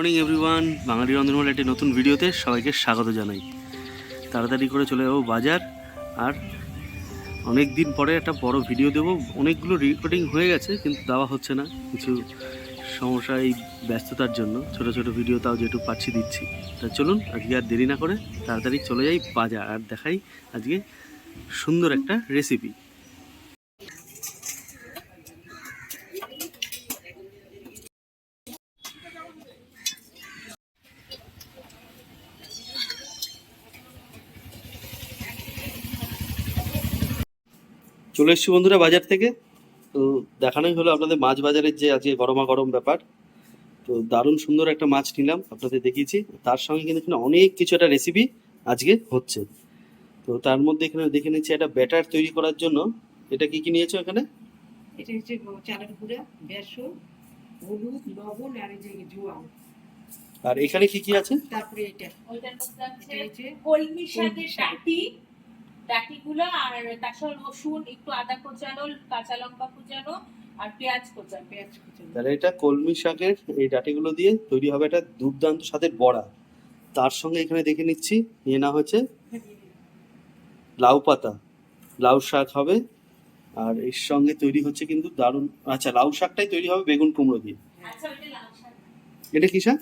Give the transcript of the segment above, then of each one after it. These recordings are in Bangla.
Morning, everyone. বাঙালি রন্ধনমূল একটি নতুন ভিডিওতে সবাইকে স্বাগত জানাই। তাড়াতাড়ি করে চলে যাব বাজার, আর অনেক দিন পরে একটা বড় ভিডিও দেবো। অনেকগুলো রেকর্ডিং হয়ে গেছে, কিন্তু দেওয়া হচ্ছে না। কিছু সমস্যা এই ব্যস্ততার জন্য ছোট ছোট ভিডিও তাও যেটুকু পাচ্ছি দিচ্ছি। তা চলুন, আজকে আর দেরি না করে তাড়াতাড়ি চলে যাই বাজার, আর দেখাই আজকে সুন্দর একটা রেসিপি চলে এসছি বন্ধুরা বাজার থেকে। তো দেখানোই হলো আপনাদের মাছ বাজারের যে আজকে গরমা গরম ব্যাপার। তো দারুণ সুন্দর একটা মাছ নিলাম আপনাদের দেখিয়েছি। তার সঙ্গে কিন্তু এখানে অনেক কিছু একটা রেসিপি আজকে হচ্ছে। তো তার মধ্যে এখানে দেখে নিচ্ছি একটা ব্যাটার তৈরি করার জন্য। এটা কি কি নিয়েছো এখানে? এটা হচ্ছে চালের গুঁড়া বেসন হলুদ লবণ আর এই যে জোয়ান। আর এখানে কি কি আছে? তারপরে এটা। ওইটার মধ্যে আছে কলমি শাকের। ডাঁটি ডাঁটিগুলো আর তার সঙ্গে রসুন একটু আদা কোচানো কাঁচা লঙ্কা কুচানো আর পেঁয়াজ কোচানো। পেঁয়াজ কুচানো। তাহলে এটা কলমি শাকের এই ডাটিগুলো দিয়ে তৈরি হবে একটা দুর্দান্ত স্বাদের বড়া। তার সঙ্গে এখানে দেখে নিচ্ছি নিয়ে না হচ্ছে লাউ পাতা। লাউ শাক হবে আর এর সঙ্গে তৈরি হচ্ছে কিন্তু দারুণ আচ্ছা লাউ শাকটাই তৈরি হবে বেগুন কুমড়ো দিয়ে। আচ্ছা এটা কি শাক?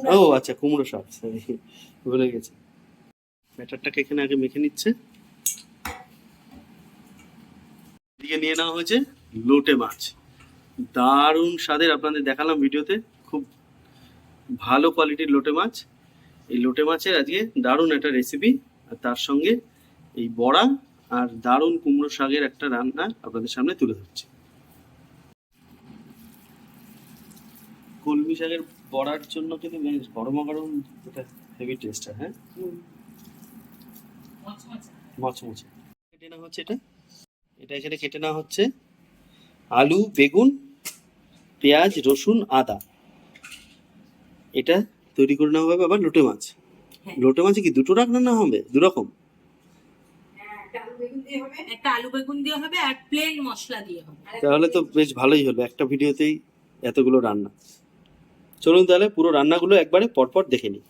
এটা ও আচ্ছা কুমড়ো শাক sorry, ভুলে গেছে। ব্যাটারটাকে এখানে আগে মেখে নিচ্ছে। এদিকে নিয়ে নেওয়া হয়েছে? লোটে মাছ। দারুণ স্বাদের আপনাদের দেখালাম ভিডিওতে। খুব ভালো কোয়ালিটির লোটে মাছ। এই লোটে মাছের আজকে দারুণ একটা রেসিপি আর তার সঙ্গে এই বড়া আর দারুণ কুমড়ো শাকের একটা রান্না আপনাদের সামনে তুলে ধরছি। কলমি শাকের বড়ার জন্য কিন্তু বেশ গরমা গরম এটা হেভি টেস্ট হ্যাঁ। মচমচে। মচমচে নেওয়া হচ্ছে এটা? এটা এখানে কেটে নেওয়া হচ্ছে। আলু বেগুন পেঁয়াজ রসুন আদা। এটা তৈরি করে নেওয়া হবে আবার লোটে মাছ। হ্যাঁ। লোটে মাছে কি দুটো রান্না হবে? দুরকম? একটা আলু বেগুন দিয়ে হবে আর প্লেন মশলা দিয়ে হবে। তাহলে তো বেশ ভালোই হলো। একটা ভিডিওতেই এতগুলো রান্না। চলুন তাহলে পুরো রান্নাগুলো একবারে পরপর দেখে নিই।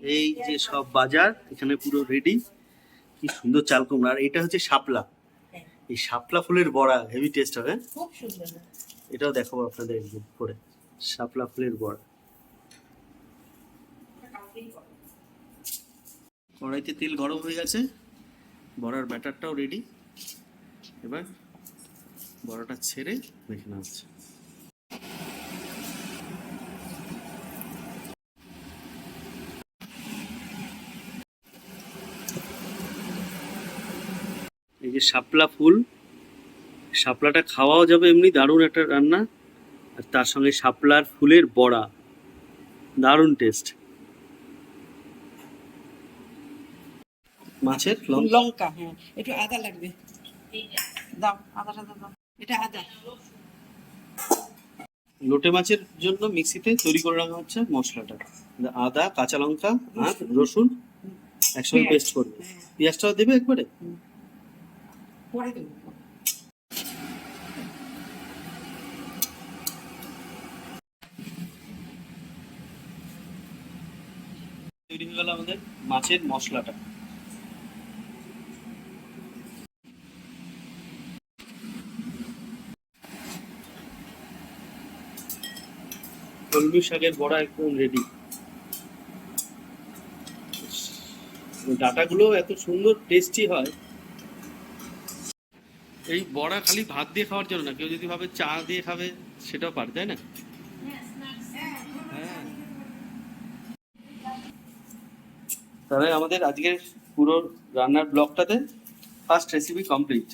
এই যে সব বাজার এখানে পুরো রেডি কি সুন্দর চাল কুমড়া। আর এটা হচ্ছে শাপলা। এই শাপলা ফুলের বড়া হেভি টেস্ট হবে। খুব সুন্দর। এটাও দেখাবো আপনাদের একদিন করে। শাপলা ফুলের বড়া। কড়াইতে তেল গরম হয়ে গেছে। বড়ার ব্যাটারটাও রেডি এবার বড়াটা ছেড়ে মেখে নেওয়া হচ্ছে। যে শাপলা ফুল শাপলাটা খাওয়াও যাবে এমনি দারুণ একটা রান্না। আর তার সঙ্গে শাপলার ফুলের বড়া দারুণ টেস্ট মাছের লঙ্কা হ্যাঁ একটু আদা লাগবে। দাও আদাটা দাও এটা আদা। লোটে মাছের জন্য মিক্সিতে তৈরি করে রাখা হচ্ছে মশলাটা। আদা কাঁচা লঙ্কা আর রসুন একসঙ্গে পেস্ট করবে পেঁয়াজটাও দেবে একবারে? পরে দেবো তৈরি হয়ে গেল আমাদের মাছের মশলাটা। কলমি শাকের বড়া একদম রেডি ডাটাগুলো এত সুন্দর টেস্টি হয়। এই বড়া খালি ভাত দিয়ে খাওয়ার জন্য না, কেউ যদি ভাবে চা দিয়ে খাবে, সেটাও পারে, তাই না? হ্যাঁ। তাহলে আমাদের আজকের পুরো রান্নার ব্লগটাতে ফার্স্ট রেসিপি কমপ্লিট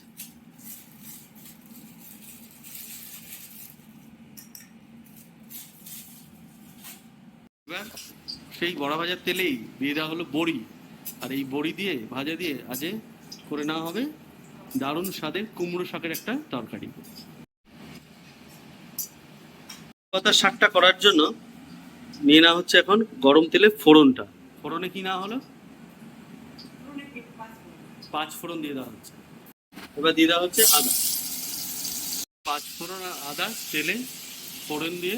এবার সেই বড়া ভাজার তেলেই দিয়ে দেওয়া হলো বড়ি। আর এই বড়ি দিয়ে, ভাজা দিয়ে আজে করে নেওয়া হবে। দারুণ স্বাদের কুমড়ো শাকের একটা তরকারি। পাতার শাকটা করার জন্য নিয়ে নেওয়া হচ্ছে এখন গরম তেলে ফোড়নটা। ফোড়নে কি নেওয়া হলো? পাঁচ ফোড়ন দিয়ে দেওয়া হচ্ছে। এবার দিয়ে দেওয়া হচ্ছে আদা। পাঁচ ফোড়ন আর আদা তেলে ফোড়ন দিয়ে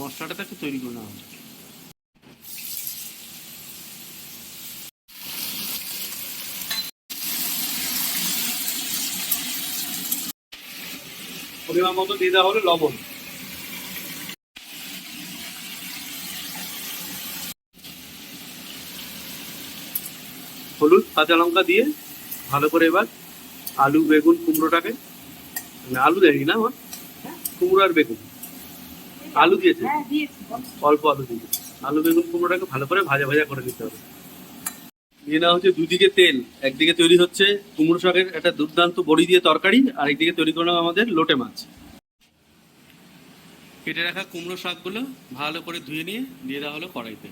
মশলাটা তাকে তৈরি করে নেওয়া হবে পরিমাণ মতো দিয়ে দেওয়া হলো লবণ। হলুদ কাঁচা লঙ্কা দিয়ে ভালো করে এবার আলু বেগুন কুমড়োটাকে মানে আলু দেয়নি না আমার? কুমড়ো আর বেগুন। আলু দিয়েছে? হ্যাঁ। অল্প আলু দিয়েছে। আলু বেগুন কুমড়োটাকে ভালো করে ভাজা ভাজা করে দিতে হবে। দিয়ে নেওয়া হচ্ছে দুদিকে তেল। একদিকে তৈরি হচ্ছে কুমড়ো শাকের একটা দুর্দান্ত বড়ি দিয়ে তরকারি, আর একদিকে তৈরি করে নেওয়া আমাদের লোটে মাছ। কেটে রাখা কুমড়ো শাকগুলো ভালো করে ধুয়ে নিয়ে দিয়ে দেওয়া হলো কড়াইতে।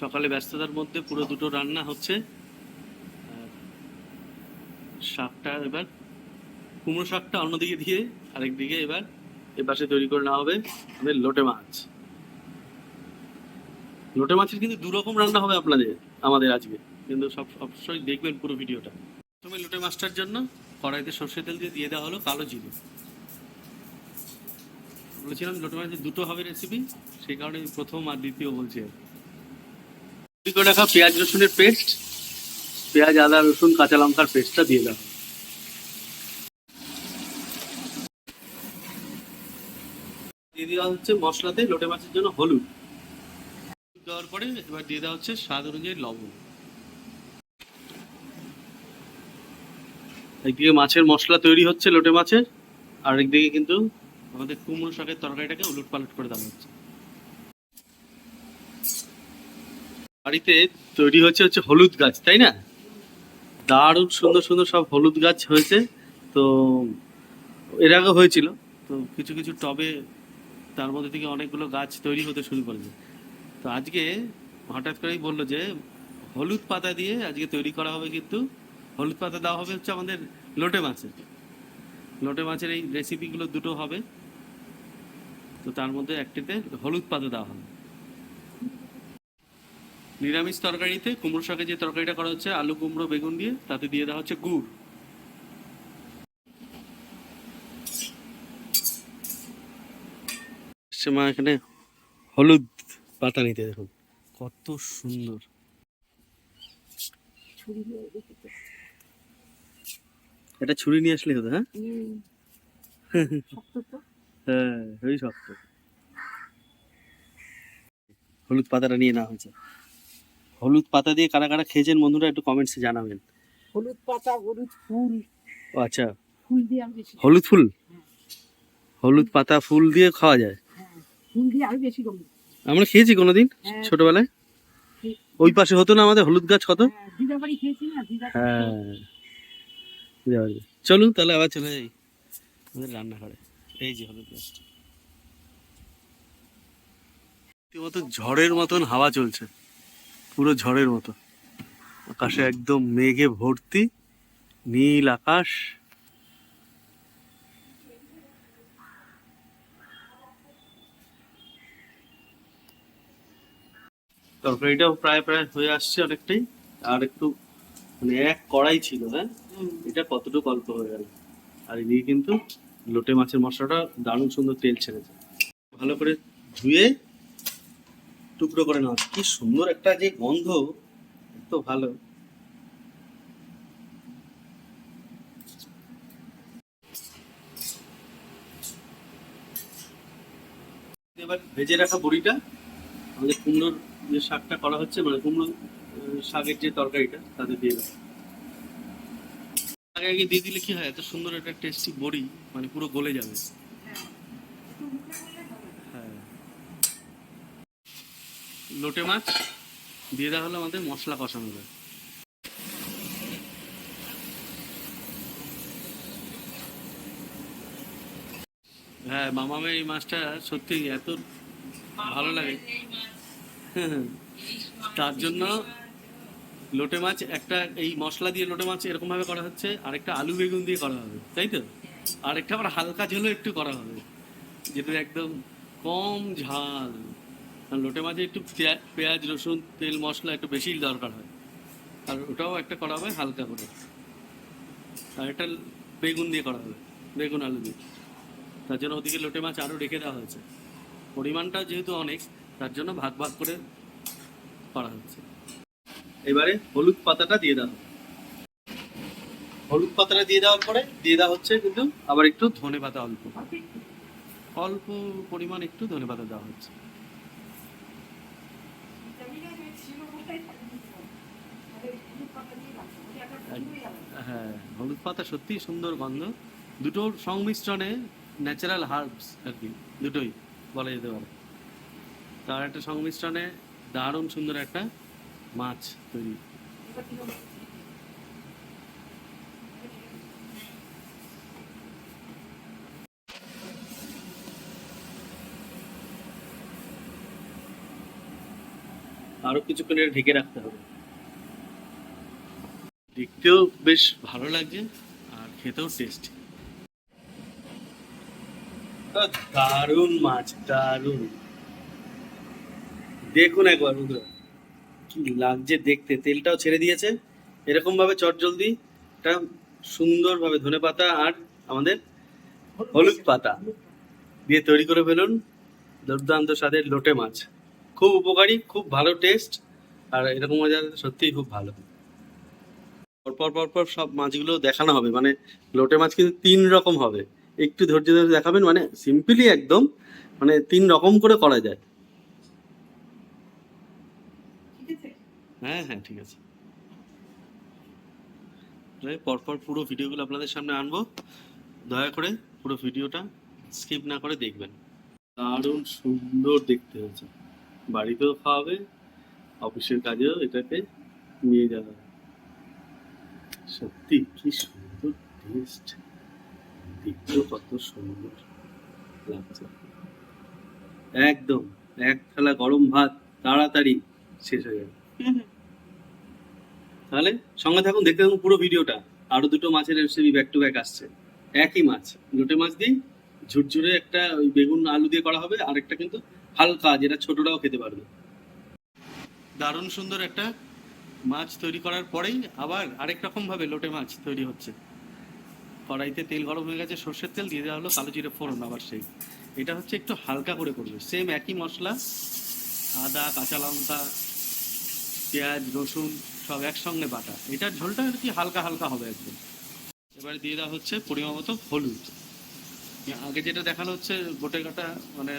সকালে ব্যস্ততার মধ্যে পুরো দুটো রান্না হচ্ছে। শাকটা এবার, কুমড়ো শাকটা অন্যদিকে দিয়ে আরেকদিকে এবার এপাশে তৈরি করে নেওয়া হবে আমাদের লোটে মাছ। লোটে মাছের কিন্তু দু রকম রান্না হবে আপনাদের, আমাদের আজকে। কিন্তু সব অবশ্যই দেখবেন পুরো ভিডিওটা। প্রথমে লোটে মাছটার জন্য কড়াইতে সর্ষে তেল দিয়ে দিয়ে দেওয়া হলো কালো জিরে। বলেছিলাম লোটে মাছের দুটো হবে রেসিপি সেই কারণে প্রথম আর দ্বিতীয় বলছি করে রাখা পেঁয়াজ রসুনের পেস্ট পেঁয়াজ, আদা, রসুন, কাঁচা লঙ্কার পেস্টটা দিয়ে দেওয়া হবে। দিয়ে দেওয়া হচ্ছে মশলাতে, লোটে মাছের জন্য হলুদ। দেওয়ার পরে এবার দিয়ে দেওয়া হচ্ছে স্বাদ অনুযায়ী লবণ। একদিকে মাছের মশলা তৈরি হচ্ছে লোটে মাছের আর একদিকে কিন্তু আমাদের কুমড়ো শাকের তরকারিটাকে উলট পালট করে দেওয়া হচ্ছে। বাড়িতে তৈরি হচ্ছে হচ্ছে হলুদ গাছ, তাই না? দারুণ সুন্দর সুন্দর সব হলুদ গাছ হয়েছে। তো এর আগে হয়েছিল, তো কিছু কিছু টবে তার মধ্যে থেকে অনেকগুলো গাছ তৈরি হতে শুরু করেছে। তো আজকে হঠাৎ করেই বলল যে, হলুদ পাতা দিয়ে আজকে তৈরি করা হবে কিন্তু, হলুদ পাতা দেওয়া হবে হচ্ছে আমাদের লোটে মাছের। লোটে মাছের এই রেসিপিগুলো দুটো হবে। তো তার মধ্যে একটিতে হলুদ পাতা দেওয়া হবে। নিরামিষ তরকারিতে কুমড়ো শাকের যে তরকারিটা করা হচ্ছে, আলু কুমড়ো, বেগুন দিয়ে, তাতে দিয়ে দেওয়া হচ্ছে গুড়। সে মা এখানে। হলুদ পাতা নিতে দেখুন। কত সুন্দর। এটা ছুরি নিয়ে আসলে হতো হ্যাঁ? হ্যাঁ ওই শক্ত। হলুদ পাতাটা নিয়ে নেওয়া হয়েছে। হলুদ পাতা দিয়ে কারা কারা খেয়েছেন বন্ধুরা একটু কমেন্টসে জানাবেন। হলুদ পাতা হলুদ ফুল। ও আচ্ছা। ফুল দিয়ে হলুদ ফুল? হলুদ পাতা ফুল দিয়ে খাওয়া যায়? হ্যাঁ ফুল দিয়ে আমি বেশি করি আমরা খেয়েছি কোনোদিন হ্যাঁ। ছোটবেলায়? ওই পাশে হতো না আমাদের হলুদ গাছ কত? হ্যাঁ, হ্যাঁ। চলুন তাহলে আবার চলে যাই। আমাদের রান্নাঘরে। এই যে হলুদ গাছটা রীতিমতো ঝড়ের মতন হাওয়া চলছে। পুরো ঝড়ের মতো। আকাশে একদম মেঘে ভর্তি নীল আকাশ। তরকারিটাও প্রায় প্রায় হয়ে আসছে অনেকটাই। আর একটু মানে এক কড়াই ছিল হ্যাঁ? এটা কতটুকু অল্প হয়ে গেল? আর এদিকে কিন্তু লোটে মাছের মশলাটা দারুণ সুন্দর তেল ছেড়েছে ভালো করে ধুয়ে টুকরো করে নেওয়া কি সুন্দর একটা যে গন্ধ এত ভালো। এবার ভেজে রাখা বড়িটা। আমাদের কুমড়োর যে শাকটা করা হচ্ছে মানে কুমড়ো শাকের যে তরকারিটা, তাতে দিয়ে দেবো। আগে আগে দিয়ে দিলে কি হয়? এত সুন্দর একটা টেস্টি বড়ি মানে পুরো গলে যাবে। হ্যাঁ। লোটে মাছ, দিয়ে দেওয়া হলো আমাদের মশলা কষানো যায় হ্যাঁ মামামের এই মাছটা সত্যি এত ভালো লাগে। তার জন্য লোটে মাছ একটা, এই মশলা দিয়ে লোটে মাছ এরকম ভাবে করা হচ্ছে, আরেকটা আলু বেগুন দিয়ে করা হবে, তাই তো? আরেকটা আবার হালকা ঝোলও একটু করা হবে যেটা একদম কম ঝাল। আর লোটে মাছে একটু পেঁয়াজ, রসুন, তেল, মশলা একটু বেশি দরকার হয়, আর ওটাও একটা করা হবে হালকা করে। আর একটা বেগুন দিয়ে করা হবে, বেগুন আলু দিয়ে। তার জন্য ওদিকে লোটে মাছ আরও রেখে দেওয়া হয়েছে। পরিমাণটা যেহেতু অনেক তার জন্য ভাগ ভাগ করে করা হচ্ছে। এবারে হলুদ পাতাটা দিয়ে দেওয়া হলুদ পাতাটা দিয়ে দেওয়ার পরে দিয়ে দেওয়া হচ্ছে কিন্তু আবার একটু ধনে পাতা অল্প। অল্প পরিমাণ একটু ধনে পাতা দেওয়া হচ্ছে। হ্যাঁ হলুদ পাতা সত্যিই সুন্দর গন্ধ। দুটোর সংমিশ্রণে ন্যাচারাল হার্বস আর কি দুটোই। বলা যেতে পারে। তার একটা সংমিশ্রণে দারুণ সুন্দর একটা মাছ তৈরি। আরও কিছুক্ষণ এটা ঢেকে রাখতে হবে। দেখতেও বেশ ভালো লাগছে আর খেতেও টেস্টি দারুণ মাছ, দারুণ। দেখুন একবার বন্ধুরা কি লাগছে দেখতে। তেলটাও ছেড়ে দিয়েছে। এরকম ভাবে চট জলদি এটা সুন্দরভাবে ধনে পাতা আর আমাদের হলুদ পাতা দিয়ে তৈরি করে ফেলুন। দুর্দান্ত স্বাদের লোটে মাছ। খুব উপকারী, খুব ভালো টেস্ট আর এরকম মজা সত্যিই খুব ভালো। পরপর পরপর সব মাছগুলো দেখানো হবে। মানে লোটে মাছ কিন্তু তিন রকম হবে। একটু ধৈর্য ধরে দেখাবেন মানে সিম্পলি একদম মানে তিন রকম করে করা যায়। হ্যাঁ হ্যাঁ ঠিক আছে। পরপর পুরো ভিডিওগুলো আপনাদের সামনে আনব। দয়া করে পুরো ভিডিওটা স্কিপ না করে দেখবেন। দারুণ সুন্দর দেখতে হয়েছে। বাড়িতেও খাওয়াবে অফিসের কাজেও এটাকে নিয়ে যাওয়া সত্যি কি সুন্দর টেস্ট সুন্দর। লাগছে একদম, এক থালা গরম ভাত তাড়াতাড়ি শেষ হয়ে যাবে। তাহলে সঙ্গে থাকুন, দেখতে থাকুন পুরো ভিডিওটা। আরও দুটো মাছের রেসিপি ব্যাক টু ব্যাক আসছে। একই মাছ লোটে মাছ দিয়ে ঝুরঝুরে একটা ওই বেগুন আলু দিয়ে করা হবে, আর একটা কিন্তু হালকা, যেটা ছোটরাও খেতে পারবে। দারুণ সুন্দর একটা মাছ তৈরি করার পরেই আবার আরেক রকম ভাবে লোটে মাছ তৈরি হচ্ছে। কড়াইতে তেল গরম হয়ে গেছে, সর্ষের তেল দিয়ে দেওয়া হলো কালো জিরে ফোড়ন আবার সেই। এটা হচ্ছে একটু হালকা করে করবে। সেম একই মশলা, আদা, কাঁচা লঙ্কা, পেঁয়াজ, রসুন, সব একসঙ্গে বাটা। এটার ঝোলটা আর কি হালকা হালকা হবে একদম। এবারে দিয়ে দেওয়া হচ্ছে পরিমাণ মতো হলুদ। আগে যেটা দেখানো হচ্ছে, গোটে কাটা মানে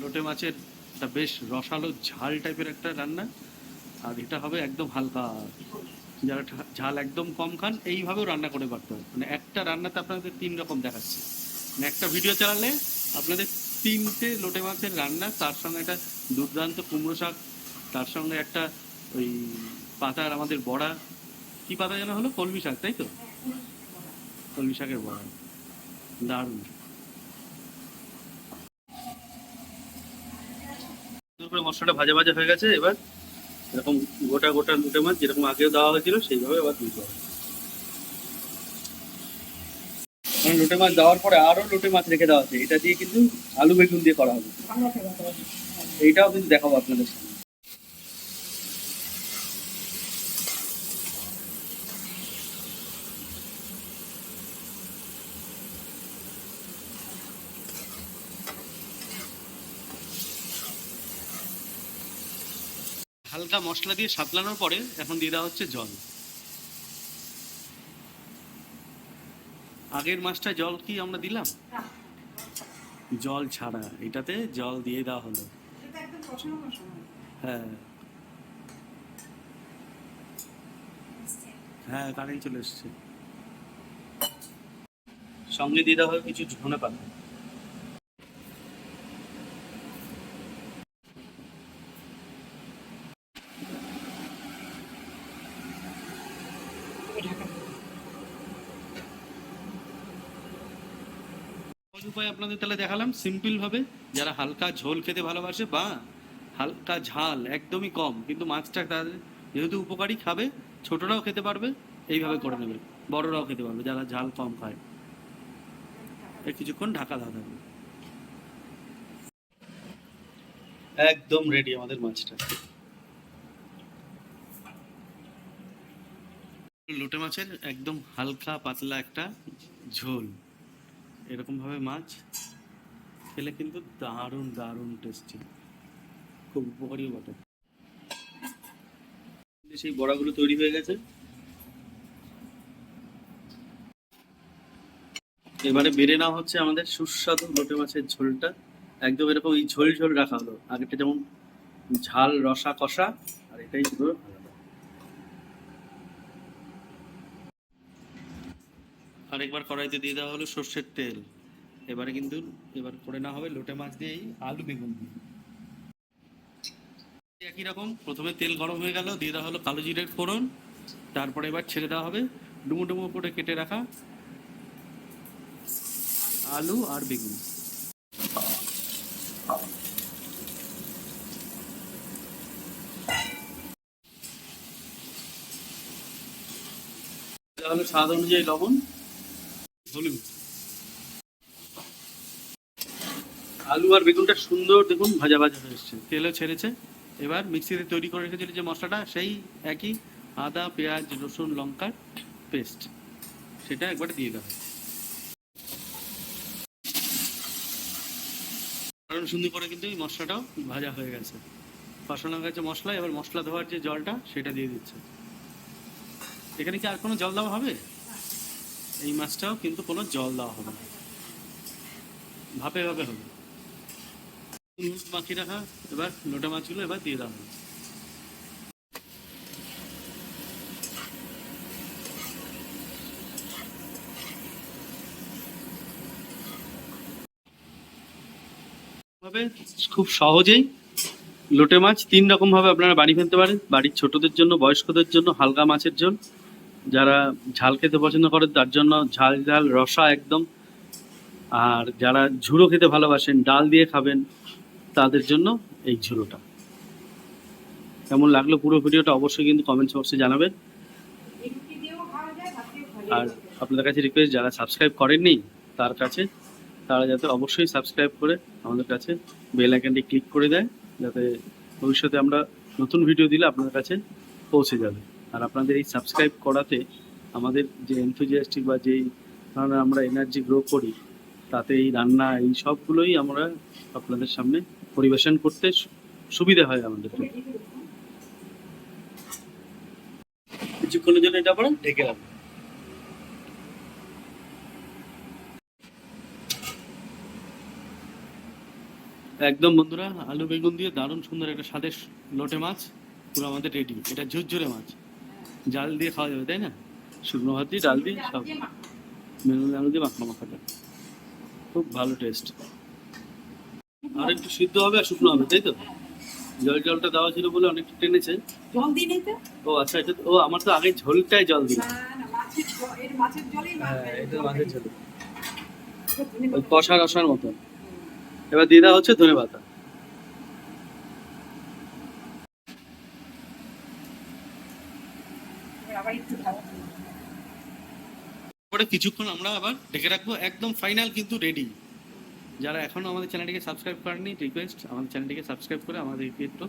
লোটে মাছের একটা বেশ রসালো ঝাল টাইপের একটা রান্না। আর এটা হবে একদম হালকা। যারা ঝাল একদম কম খান, এইভাবেও রান্না করে পারতে হবে মানে একটা রান্নাতে আপনাদের তিন রকম দেখাচ্ছে। মানে একটা ভিডিও চালালে আপনাদের তিনটে লোটে মাছের রান্না, তার সঙ্গে একটা দুর্দান্ত কুমড়ো শাক, তার সঙ্গে একটা ওই পাতার আমাদের বড়া। কি পাতা যেন হলো? কলমি শাক, তাই তো? কলমি শাকের বড়া। দারুণ। করে মশলাটা ভাজা ভাজা হয়ে গেছে, এবার এরকম গোটা গোটা লুটে মাছ যেরকম আগেও দেওয়া হয়েছিল সেইভাবে আবার দিতে হবে কারণ লোটে মাছ দেওয়ার পরে আরও লোটে মাছ রেখে দেওয়া আছে এটা দিয়ে কিন্তু আলু বেগুন দিয়ে করা হবে। এইটাও কিন্তু দেখাবো আপনাদের সামনে। হালকা মশলা দিয়ে সাতলানোর পরে এখন দিয়ে দেওয়া হচ্ছে জল। আগের মাছটা জল কি আমরা দিলাম? জল ছাড়া এটাতে জল দিয়ে দেওয়া হলো। হ্যাঁ। হ্যাঁ কারেন্ট চলে এসছে। সঙ্গে দিয়ে দেওয়া হবে কিছু ধনে পাতা উপায় আপনাদের তাহলে দেখালাম। সিম্পল ভাবে, যারা হালকা ঝোল খেতে ভালোবাসে বা হালকা ঝাল, একদমই কম, কিন্তু মাছটা তাদের যেহেতু উপকারী খাবে, ছোটরাও খেতে পারবে, এইভাবে করে নেবে, বড়রাও খেতে পারবে, যারা ঝাল কম খায়। কিছুক্ষণ ঢাকা দেওয়া থাকবে। একদম রেডি আমাদের মাছটা। লোটে মাছের একদম হালকা পাতলা একটা ঝোল। এরকমভাবে মাছ খেলে কিন্তু দারুণ দারুণ টেস্টি খুব উপকারীও বটে। সেই বড়াগুলো তৈরি হয়ে গেছে। এবারে বেড়ে নেওয়া হচ্ছে আমাদের সুস্বাদু লোটে মাছের ঝোলটা। একদম এরকম এই ঝোল ঝোল রাখা হলো। আগেটা যেমন ঝাল, রসা, কষা, আর এটাই পুরো আরেকবার কড়াইতে দিয়ে দেওয়া হলো সর্ষের তেল। এবারে কিন্তু, এবার করে না হবে লোটে মাছ দিয়েই আলু বেগুন দিয়ে। একই রকম, প্রথমে তেল গরম হয়ে গেল, দিয়ে দেওয়া হলো কালো জিরের ফোড়ন। তারপরে এবার ছেড়ে দেওয়া হবে ডুমো ডুমো করে কেটে রাখা আলু আর বেগুন। হলো স্বাদ অনুযায়ী লবণ। হলুদ আলু আর বেগুনটা সুন্দর দেখুন ভাজা ভাজা হয়ে তেলও ছেড়েছে। এবার মিক্সিতে তৈরি করে রেখেছিল যে মশলাটা, সেই একই আদা, পেঁয়াজ, রসুন, লঙ্কার পেস্ট। সেটা একবারে দিয়ে দেওয়া হয় কারণ সুন্দর করে কিন্তু এই মশলাটাও ভাজা হয়ে গেছে। হয়ে গেছে মশলা, এবার মশলা ধোয়ার যে জলটা, সেটা দিয়ে দিচ্ছে। এখানে কি আর কোনো জল দেওয়া হবে? এই মাছটাও কিন্তু কোনো জল দেওয়া হবে না। ভাপে ভাপে হবে। মাখিয়ে রাখা এবার লোটা মাছগুলো এবার দিয়ে দেওয়া হবে। খুব সহজেই লোটে মাছ তিন রকম ভাবে আপনারা বাড়ি ফেলতে পারেন। বাড়ির ছোটদের জন্য, বয়স্কদের জন্য, হালকা মাছের জন্য যারা ঝাল খেতে পছন্দ করে তার জন্য ঝাল ঝাল রসা একদম। আর যারা ঝুড়ো খেতে ভালোবাসেন, ডাল দিয়ে খাবেন, তাদের জন্য এই ঝুড়োটা কেমন লাগল পুরো ভিডিওটা অবশ্যই কিন্তু কমেন্ট বক্সে জানাবেন। আর আপনাদের কাছে রিকোয়েস্ট যারা সাবস্ক্রাইব করেননি, তার কাছে, তারা যাতে অবশ্যই সাবস্ক্রাইব করে আমাদের কাছে বেল আইকনটি ক্লিক করে দেয়, যাতে ভবিষ্যতে আমরা নতুন ভিডিও দিলে আপনাদের কাছে পৌঁছে যাবে। আর আপনাদের এই সাবস্ক্রাইব করাতে আমাদের যে এনথুজিয়াস্টিক বা যেই ধরনের আমরা এনার্জি গ্রো করি তাতে এই রান্না এই সবগুলোই আমরা আপনাদের সামনে পরিবেশন করতে সুবিধা হয় আমাদের কিছুক্ষণের জন্য এটা আমরা ঢেকে রাখব একদম বন্ধুরা আলু বেগুন দিয়ে দারুণ সুন্দর একটা স্বাদের লোটে মাছ পুরো আমাদের রেডি এটা ঝুরঝুরে মাছ। জাল দিয়ে খাওয়া যাবে তাই না? শুকনো ভাত দিয়ে ডাল দিয়ে সব বেগুন আলু দিয়ে মাখা মাখাটা। খুব ভালো টেস্ট আর একটু সিদ্ধ হবে আর শুকনো হবে তাই তো? জল জলটা দেওয়া ছিল বলে অনেকটা টেনেছে। জল দিই নাই তো ও আচ্ছা এটা ও আমার তো আগে ঝোলটাই জল দিল। না না মাছের জ- এর মাছের জলেই হ্যাঁ এটা মাছের ঝোল। কষা রসার মতন এবার দিয়ে দেওয়া হচ্ছে ধনে পাতা এবার আবার একটু ঢাকা দিই। পরে কিছুক্ষণ আমরা আবার ঢেকে রাখব, একদম ফাইনাল কিন্তু রেডি যারা এখনও আমাদের চ্যানেলটিকে সাবস্ক্রাইব করেননি রিকোয়েস্ট আমাদের চ্যানেলটিকে সাবস্ক্রাইব করে আমাদেরকে একটু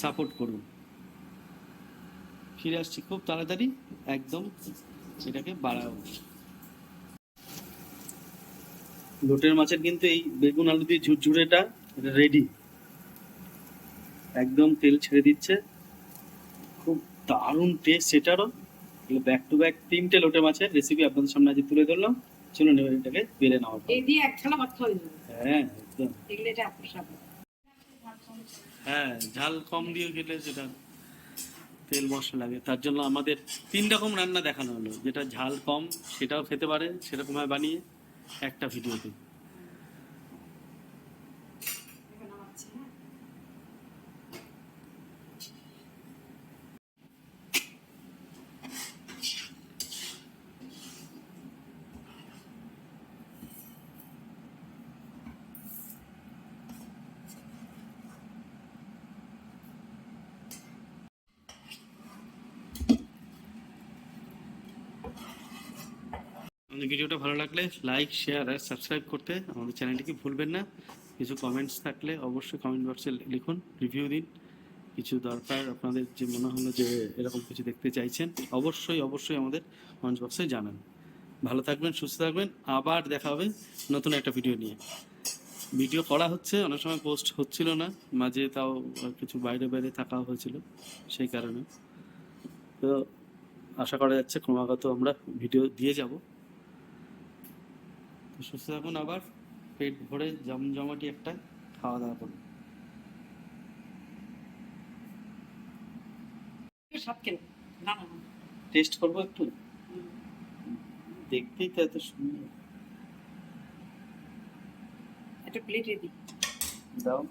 সাপোর্ট করুন। ফিরে আসছি খুব তাড়াতাড়ি, একদম এটাকে বাড়াবো। লোটের মাছের কিন্তু এই বেগুন আলু দিয়ে ঝুরঝুরেটা রেডি একদম তেল ছেড়ে দিচ্ছে। খুব দারুণ টেস্ট সেটারও ব্যাক টু ব্যাক তিনটে লোটে মাছের রেসিপি আপনাদের সামনে আজ তুলে ধরলাম। চলুন এবার এটাকে বেড়ে নেওয়া এই দিয়ে এক থালা ভাত খাওয়া যাবে। হ্যাঁ একদম। এগুলো এটা আপনার হ্যাঁ ঝাল কম দিয়ে খেলে সেটা তেল মশলা লাগে। তার জন্য আমাদের তিন রকম রান্না দেখানো হলো। যেটা ঝাল কম সেটাও খেতে পারে সেরকমভাবে বানিয়ে একটা ভিডিওতে। আমাদের ভিডিওটা ভালো লাগলে লাইক শেয়ার আর সাবস্ক্রাইব করতে আমাদের চ্যানেলটিকে ভুলবেন না। কিছু কমেন্টস থাকলে অবশ্যই কমেন্ট বক্সে লিখুন রিভিউ দিন। কিছু দরকার আপনাদের যে মনে হলো যে এরকম কিছু দেখতে চাইছেন, অবশ্যই অবশ্যই আমাদের কমেন্ট বক্সে জানান। ভালো থাকবেন, সুস্থ থাকবেন। আবার দেখা হবে নতুন একটা ভিডিও নিয়ে। ভিডিও করা হচ্ছে, অনেক সময় পোস্ট হচ্ছিল না। মাঝে তাও কিছু বাইরে বাইরে থাকা হয়েছিল সেই কারণে। তো আশা করা যাচ্ছে ক্রমাগত আমরা ভিডিও দিয়ে যাব। সুস্থ থাকুন আবার পেট ভরে জমজমাটি একটা খাওয়া দাওয়া করুন। টেস্ট করব একটু? দেখতেই তো এত সুন্দর। একটা প্লেটে দিই। দাও।